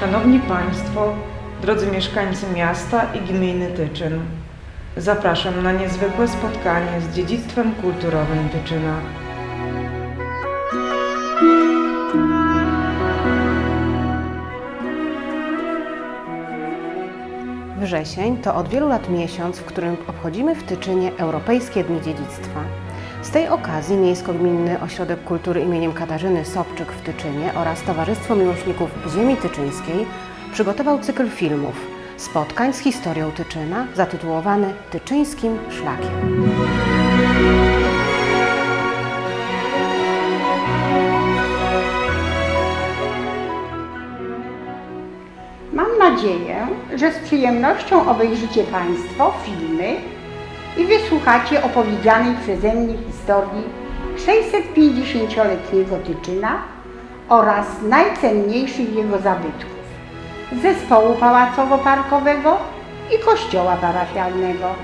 Szanowni Państwo, drodzy mieszkańcy miasta i gminy Tyczyn, zapraszam na niezwykłe spotkanie z dziedzictwem kulturowym Tyczyna. Wrzesień to od wielu lat miesiąc, w którym obchodzimy w Tyczynie Europejskie Dni Dziedzictwa. Z tej okazji Miejsko-Gminny Ośrodek Kultury imieniem Katarzyny Sobczyk w Tyczynie oraz Towarzystwo Miłośników Ziemi Tyczyńskiej przygotował cykl filmów spotkań z historią Tyczyna zatytułowany Tyczyńskim Szlakiem. Mam nadzieję, że z przyjemnością obejrzycie Państwo filmy i wysłuchacie opowiedzianej przeze mnie historii 650-letniego Tyczyna oraz najcenniejszych jego zabytków zespołu pałacowo-parkowego i kościoła parafialnego.